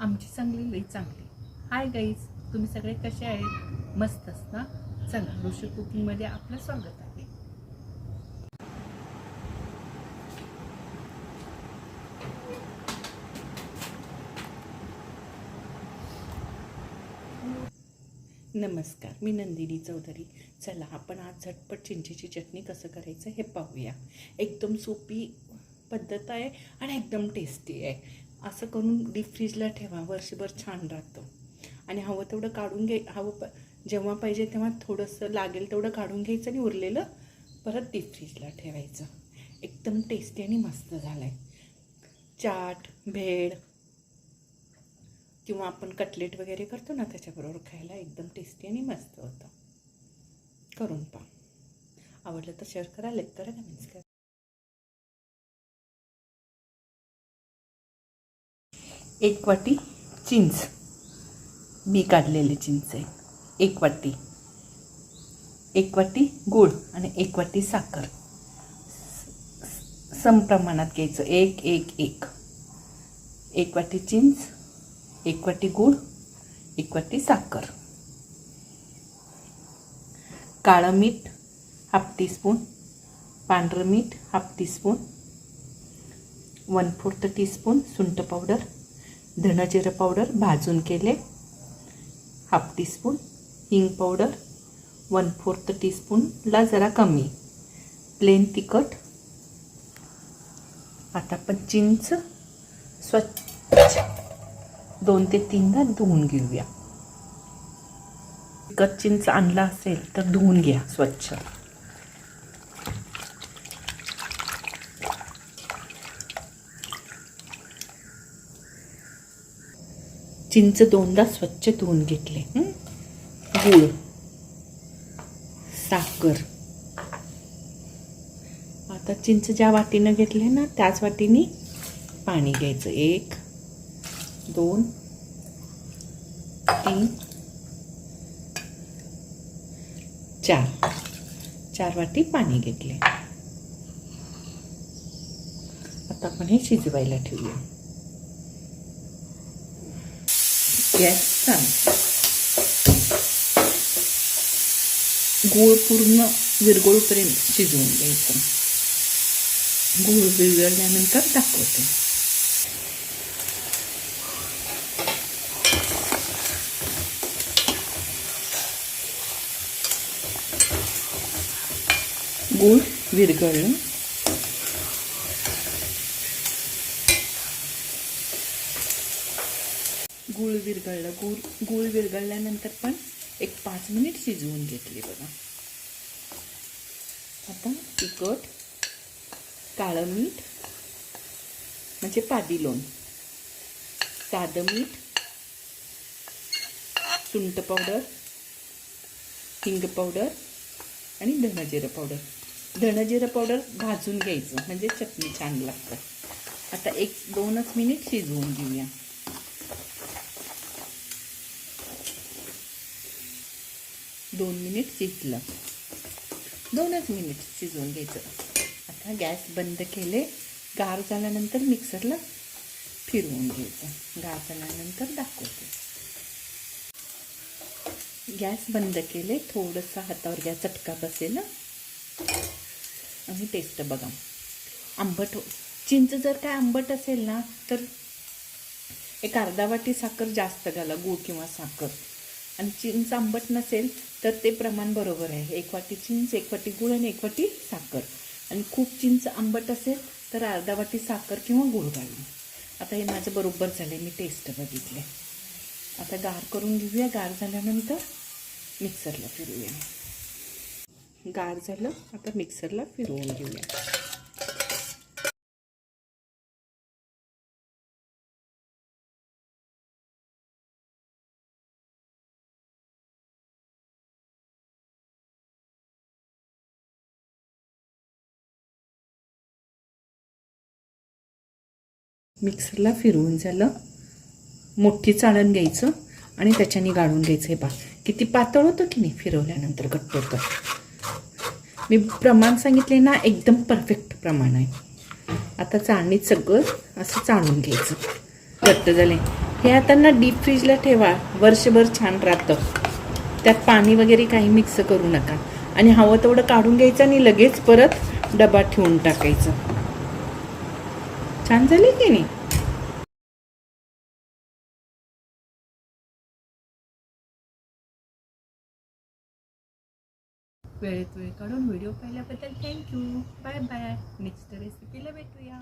आमची चांगली लई चांगली. हाय गाईज तुम्ही सगळे कसे आहेत? मस्तच ना? चला ऋषी कुकिंगमध्ये आपलं स्वागत आहे. नमस्कार मी नंदिनी चौधरी. चला आपण आज झटपट चिंचेची चटणी कसं करायचं हे पाहूया. एकदम सोपी पद्धत आहे आणि एकदम टेस्टी आहे. असं करून डीप फ्रीजला ठेवा. वर्षभर छान राहतं. आणि हवं तेवढं काढून घे हवं प जेव्हा पाहिजे तेव्हा थोडंसं लागेल तेवढं काढून घ्यायचं आणि उरलेलं परत डीप फ्रीजला ठेवायचं. एकदम टेस्टी आणि मस्त झालं आहे चाट भेळ किंवा आपण कटलेट वगैरे करतो ना त्याच्याबरोबर खायला एकदम टेस्टी आणि मस्त होतं. करून पहा. आवडलं तर शेअर करा लाईक करा कमेंट्स करा एक वाटी चिंच. बी काढलेली चिंच आहे. एक वाटी. एक वाटी गूळ आणि एक वाटी साखर. समप्रमाणात घ्यायचं. एक एक एक. एक वाटी चिंच एक वाटी गूळ एक वाटी साखर. काळं मीठ हाफ टीस्पून. पांढरं मीठ half teaspoon. One fourth teaspoon सुंठ powder. धणजिरं पावडर भाजून केले. हाफ टीस्पून हिंग पावडर वन फोर्थ टीस्पूनला जरा कमी. प्लेन तिखट. आता आपण चिंच स्वच्छ दोन ते तीनदा धुवून घेऊया. तिखट चिंच आणला असेल तर धुवून घ्या स्वच्छ. चिंच दोनदा स्वच्छ धुवून घेतले गूळ साखर. आता चिंच ज्या वाटीनं घेतले ना त्याच वाटीने पाणी घ्यायचं. एक दोन तीन चार. चार वाटी पाणी घेतले. आता आपण हे शिजवायला ठेवूया. गॅस चालू गूळ पूर्ण विरघळूपर्यंत शिजवून घ्यायचं गूळ विरघळल्यानंतर दाखवते गूळ विरघळलं गूळ गूळ विरघळल्यानंतर पण एक पाच मिनिट शिजवून घेतली बघा. आता तिखट काळं मीठ म्हणजे पादी लोण. साधं मीठ सुंट पावडर हिंग पावडर आणि धणजिरं पावडर. धणजिरं पावडर भाजून घ्यायचं म्हणजे चटणी छान लागतं. आता एक दोनच मिनिट शिजवून घेऊया. दोन मिनिट शिजलं. दोनच मिनिट शिजवून घ्यायचं. आता गॅस बंद केले. गार झाल्यानंतर मिक्सरला फिरवून घ्यायचं. गार झाल्यानंतर दाखवते. गॅस बंद केले. थोडंसं हातावर गॅस चटका बसेल आणि टेस्ट बघा. आंबट हो चिंच जर काय आंबट असेल ना तर एक अर्धा वाटी साखर जास्त घाला. गूळ किंवा साखर. आणि चिंच आंबट नसेल तर ते प्रमाण बरोबर आहे. एक वाटी चिंच एक वाटी गूळ आणि एक वाटी साखर. आणि खूप चिंच आंबट असेल तर अर्धा वाटी साखर किंवा गुळ घालून. आता हे माझं बरोबर झालं मी टेस्ट बघितले आता गार करून घेऊया. गार झाल्यानंतर मिक्सरला फिरूया गार झालं आता मिक्सरला फिरवून घेऊया. मिक्सरला फिरवून झालं. मोठी चाळण घ्यायचं आणि त्याच्याने गाळून घ्यायचं. हे पा किती पातळ होतं की नाही? फिरवल्यानंतर घट्ट होतं. मी प्रमाण सांगितले ना एकदम परफेक्ट प्रमाण आहे. आता चाळणीत सगळं असं चाळून घ्यायचं. घट्ट झाले. हे आता ना डीप फ्रीजला ठेवा. वर्षभर छान राहतं. त्यात पाणी वगैरे काही मिक्स करू नका. आणि हवं तेवढं काढून घ्यायचं आणि लगेच परत डबा ठेवून टाकायचं. छान झाली की नाही? वेळेत वेळ काढून व्हिडिओ पाहिल्याबद्दल थँक्यू बाय बाय नेक्स्ट रेसिपीला भेटूया.